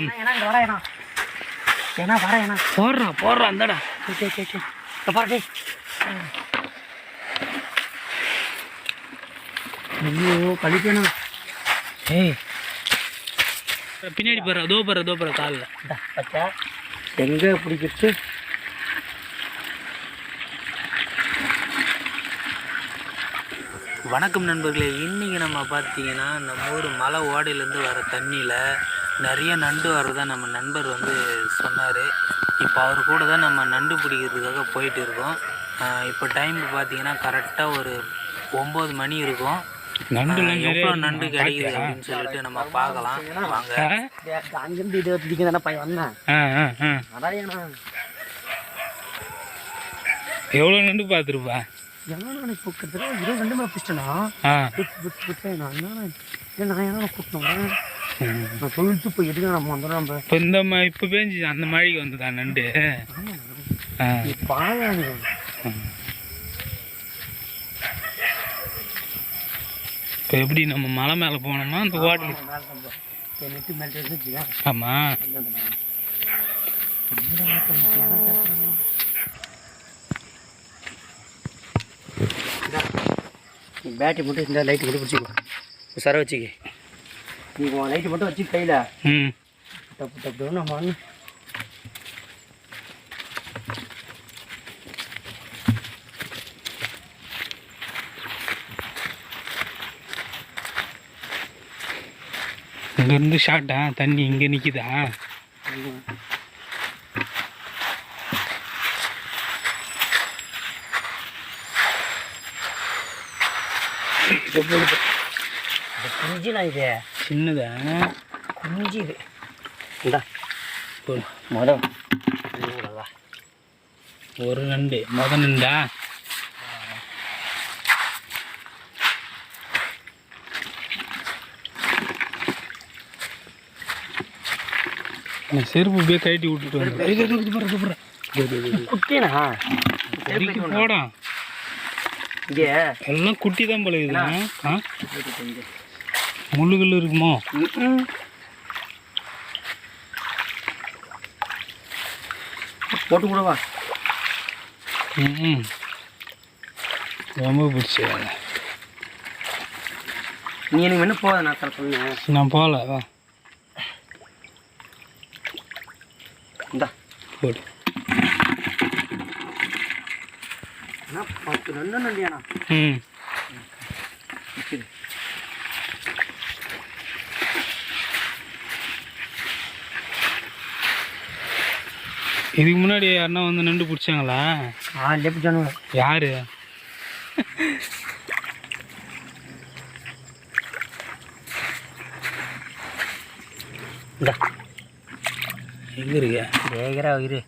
ஒன்று ஏன்னா ஏன்னா வரேன் ஏன்னா போடுறா போடுறா அந்தடா சரி சரி இங்க பாரு ஐயோ கழிக்கணும் ஏய். பின்னாடி போற தோ போற தோ போற காலில். பச்சை எங்கே பிடிக்கிறது வணக்கம் நண்பர்களே இன்றைக்கி நம்ம பார்த்தீங்கன்னா நம்ம ஊர் மலை ஓடையிலேருந்து வர தண்ணியில் நிறைய நண்டு வரதா நம்ம நண்பர் வந்து சொன்னார். இப்போ அவர் கூட தான் நம்ம நண்டு பிடிக்கிறதுக்காக போயிட்டு இருக்கோம். இப்போ டைம் பார்த்தீங்கன்னா கரெக்டாக ஒரு ஒம்பது மணி இருக்கும். ஆஹ் எவ்வளோ நண்டு கிடைக்குது அப்படின்னு சொல்லிட்டு நம்ம பார்க்கலாம். வாங்க. அங்கேருந்து இது வச்சுக்க தானே பையன் வந்தேன் எவ்வளோ நண்டு பார்த்துருப்பா? எவ்வளோ நான் இப்போ கிட்டத்தட்ட இருபது ரெண்டு மேலே பிடிச்சிட்டேனா நான் நான் என்ன கூட்டணும் நான் சொல்லிட்டு எதுக்கு நம்ம வந்துடும் நம்ம? இப்போ இந்த ம இப்போ பேஞ்சு அந்த மழைக்கு வந்ததா நண்டு? இப்போ எப்படி நம்ம மலை மேலே போனோமா? அந்த ஓட்டல் ஆமாம் பேட்டரி மட்டும் இந்த லைட்டு மட்டும் பிடிச்சிக்கோ சர வச்சுக்க. நீ உன் லைட்டு மட்டும் வச்சு கையில். ம். தப்பு தப்பு நம்ம இங்கேருந்து ஷார்ட்டா தண்ணி இங்கே நிற்கிதா குஞ்சுண்ணா இது? சின்னதா? குஞ்சு இது இந்தா. மொதல். ஒரு நண்டு முத நண்டா செருப்பு போய் கழட்டி விட்டுட்டு வந்தேன் இங்கே. எல்லாம் குட்டி தான் ஆ? முள்ளுகள் இருக்குமோ? போட்டு கூடவா. ம் ரொம்ப பிடிச்சி நீ எனக்கு என்ன போகாத நான் சொன்னேன் நான் போகல வா. இந்தா. போடு. பத்து ரெண்டு நண்டியாண்ணா. ம். இதுக்கு முன்னாடி யாருன்னா வந்து நண்டு பிடிச்சாங்களா? ஆ லெஃப்ட் ஜானு யாரு? எங்க இருக்க? வேகரா இரு.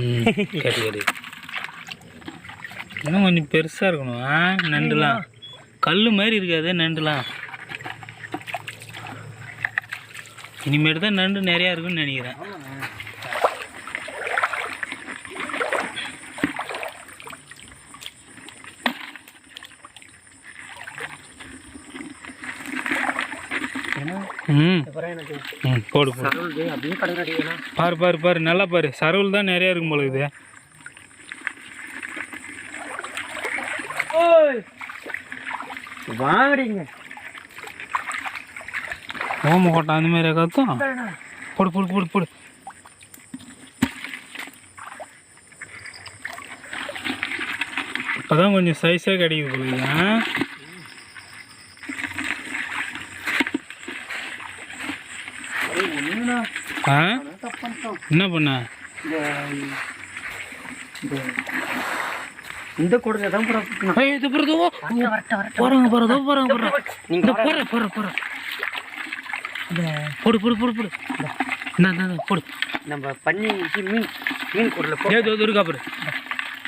ம் கேட்டு கேட்டு. இன்னும் கொஞ்சம் பெருசாக இருக்கணும் நண்டுலாம். கல் மாதிரி இருக்காது நண்டுலாம். இனிமேட்டு தான் நண்டு நிறையா இருக்குன்னு நினைக்கிறேன். ம். ம் போடு போடு. பாரு பாரு பாரு நல்லா பாரு. சரவல் தான் நிறையா இருக்கும் போல இது. ஓய். வாங்கடிங்க. ஓம கோட்டை அந்த மாதிரி கத்தும் போடு போடு போடு போடு. இப்போதான் கொஞ்சம் சைஸாக கிடைக்குது போல இது, ஆ? ஒன்றுண்ணா ஆ? தப்பு பண்ணிட்டோம் என்ன பண்ண? இந்த கூடல தான் போறாங்க போறதோ போறாங்க போறாங்க. இந்த போற போற போற இந்த போடு போடு போடு போடு. இந்தா, போடு. நம்ம பண்ணி மீன் மீன் கூடல போ ஏதோ இருக்கா பாரு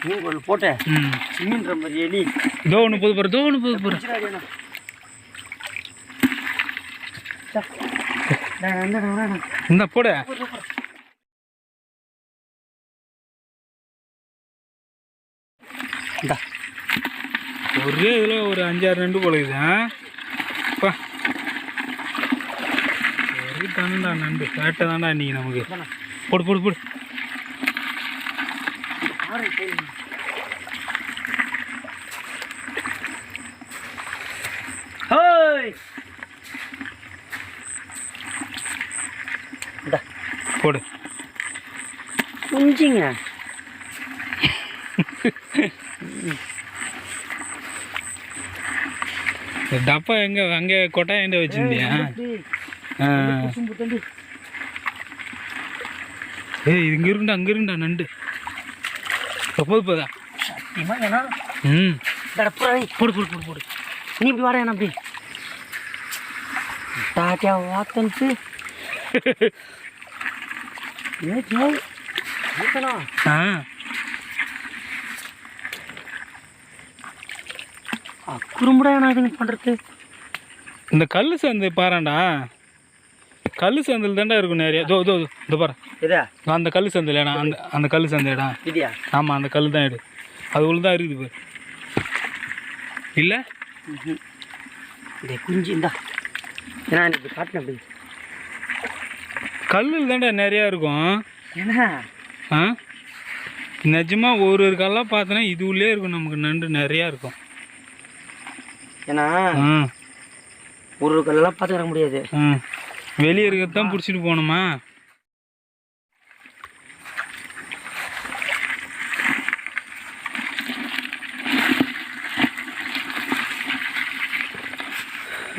மீன் கூடல போட்டு ம். மீன்ற மாதிரி எலி. தோ ஒன்று போது போகிற தோ ஒன்று போது போகிற. இந்த போடு. ஒரே இதில் ஒரு அஞ்சாறு ரெண்டு போல இது ஆ? பா. தானடா நண்டு வேட்டை தான்டா இன்னைக்கு நமக்கு. போடு போடு போடு. போடு. குஞ்சிங்க. டப்பா எங்க அங்கே கொட்டாயண்ட வச்சிருந்தியா. ஏய் இது இங்க இருக்குண்டா அங்க இருக்குண்டா நண்டு. போது போதா. ம். போடு போடு போடு போடு நீ இப்படி வர என்ன அப்படி? டாட்டியா வாத்தன்ட்டு ஆ. அக்குறும்படா நான் இதுங்க பண்ணுறது இந்த கல் சந்தை பாறாண்டா கல் சந்தையில் தாண்டா இருக்கும் நிறைய. தோ தோ இந்த பாரு. இதா அந்த கல் சந்தையில் இடம் அந்த அந்த கல் சந்தை இடம் ஆமாம் அந்த கல் தான் எடு. அது உள்ள தான் இருக்குது பாரு. இல்லை? இந்த குஞ்சு இந்தா. ஏன்னா நீ இப்படி காட்டின அப்படி. கல்லில் தாண்டா நிறையா இருக்கும். ஏன்னா? ஆ? நிஜமாக ஒரு ஒரு கல்லாக பார்த்தோன்னா இது உள்ளே இருக்கும் நமக்கு நண்டு நிறையா இருக்கும். ஏன்னா ஒரு ஒரு கல்லெல்லாம் பார்த்து வர முடியாது. ஆ. வெளியே இருக்கிறது தான் பிடிச்சிட்டு போகணுமா?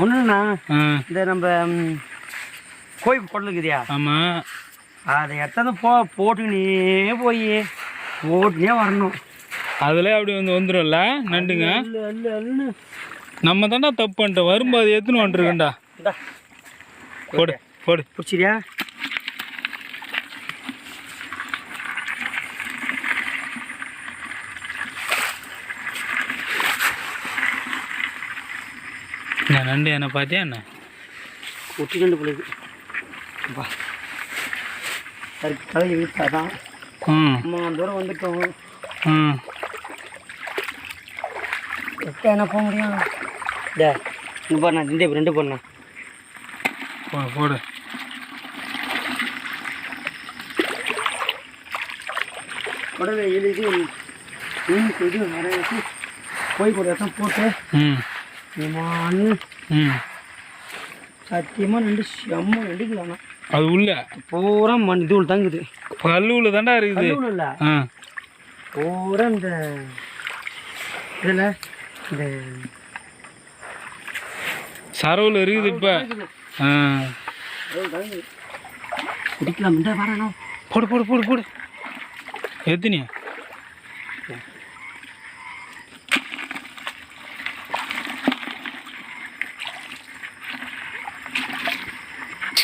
ஒன்றுண்ணா இந்த நம்ம கோயில் குடல் இருக்குதியா? ஆமாம் அதை எத்தனை போ போட்டுக்கினே போய் போட்டுனே வரணும். அதில் அப்படி வந்து வந்துடும்ல நண்டுங்க? நம்ம தாண்டா தப்பு பண்ணிட்டோம். வரும்போது எத்தனை வந்துருக்கண்டா போடு போடு. பிடிச்சிரியா நான் நண்டு என்ன பார்த்தியா என்ன? ஒட்டி ரெண்டு பிள்ளைக்கு வா. அதுக்கு தலையில் இழுத்தாதான். ம். அம்மா தூரம் வந்துட்டோம். ம். எட்ட என்ன போக முடியும். டே இங்கே பாருண்ணா ரெண்டு ரெண்டு பண்ணேன் போடு உடனே எழுதி மீன் இது நிறைய போய் கூட இடத்துல போட்டு? விமானு சத்தியமாக ரெண்டு செம்ம ரெண்டுக்கலாம்ண்ணா அது உள்ள? பூரா மண் தூள் தங்குது. கல் உள்ள தாண்டா இருக்குது இல்லை? பூரா இந்த இதில் இந்த சரவில் இருக்குது இப்போ. ஆ. குடிக்கலாம். இந்த வரணும் போடு போடு போடு போடு. எத்தனையா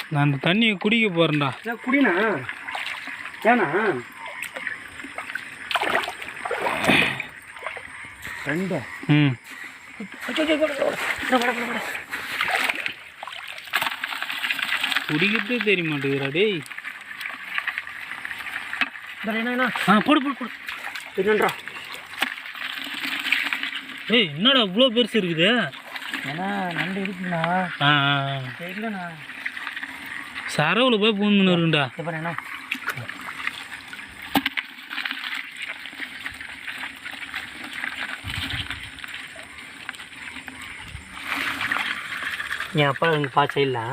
நான் அந்த தண்ணியை குடிக்க போகிறேன்டா ஏன் குடிண்ணா. ஏண்ணா. ரெண்டு. ம். குடிக்கிறதே தெரிய மாட்டேங்குதுடா டேய் ஆ போடு போடு போடு என்னன்றா ஏய் என்னடா இவ்வளோ பெருசு இருக்குது? ஏன்னா நண்டு இருக்குண்ணா ஆ. தெரியலண்ணா. சரவில் போய் பூந்துன்னு இருக்குண்டா என்ன என் அப்பா எனக்கு பாய்ச்ச இல்லை.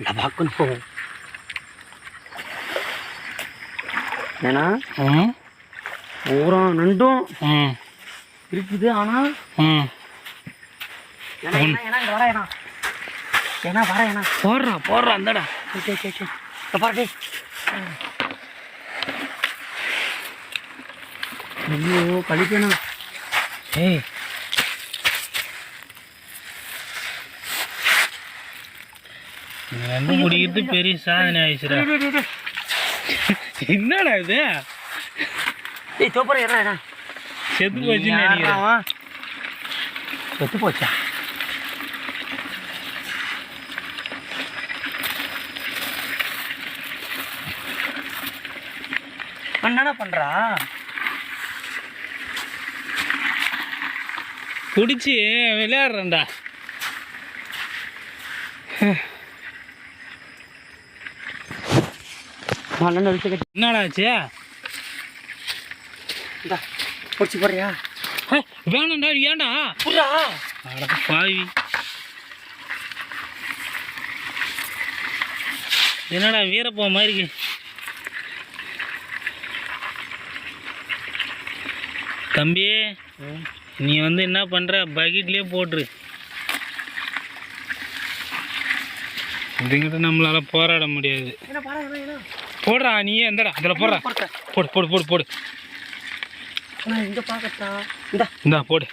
இல்லை பார்க்கணும் ஏன்னா ம் பூரா நண்டும் ம் இருக்குது ஆனால் ஏன்னா ஏன்னா ஏன்னா போடுறா போடுறா அந்தடா சரி சரி இங்க பாரு. ஐயோ கழிக்கணும் ஏய் நண்டு குடிக்கிறது பெரிய சாதனை ஆயிடுச்சுடா. என்னடா இது? ஏய் தோப்புற என்ன என்ன செத்து நினைக்கிறேன். செத்து போச்சா? என்னடா பண்றா? குடிச்சு விளையாடுறேன்டா. நண்டு வச்சு கட்டி என்னடா ஆச்சு இந்தா பிடிச்சி போடுறியா? ஹே, வேணாம்டா ஏன்டா? புறா பாவி. என்னடா வீரப்பா மாதிரி இருக்கு. தம்பி நீ வந்து என்ன பண்ற? பக்கெட்லயே போட்டுரு. இதுங்கிட்ட நம்மளால போராட முடியாது. போடுறா நீ எந்தடா அதில் போடுறா. போடு போடு போடு போடு. இங்கே பார்க்கட்டா இந்தா. இந்தா போடு.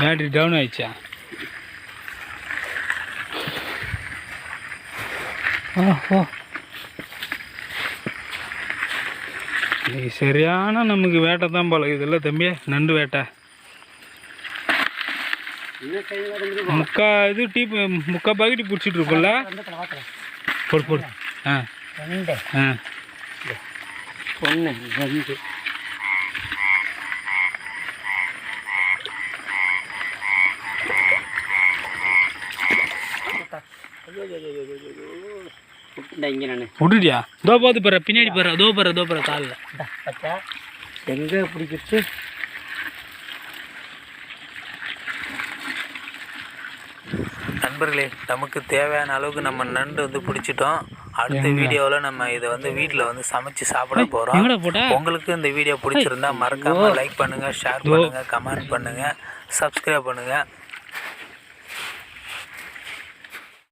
பேட்டரி டவுன் ஆயிடுச்சா? ஓ சரியான நமக்கு வேட்டை தான் போல இதில் தம்பி நண்டு வேட்டை. முக்கா இது டீ முக்கா பக்கெட்டு பிடிச்சிட்டு இருக்கோம்ல போடு போடு. ஆ. ரெண்டு. ஆ. ஒன்று ரெண்டு. இங்கே நான் விட்டுட்டியா? தோ போது பாரு பின்னாடி பாரு தோ பாரு தோ பாரு காலில். பச்சா. எங்கே பிடிக்கிறது நண்பர்களே நமக்கு தேவையான அளவுக்கு நம்ம நண்டு வந்து பிடிச்சிட்டோம். அடுத்த வீடியோவில் நம்ம இதை வந்து வீட்டில் வந்து சமைச்சு சாப்பிட போகிறோம் உங்களுக்கு இந்த வீடியோ பிடிச்சிருந்தா மறக்காம லைக் பண்ணுங்க ஷேர் பண்ணுங்க கமெண்ட் பண்ணுங்க சப்ஸ்கிரைப் பண்ணுங்க.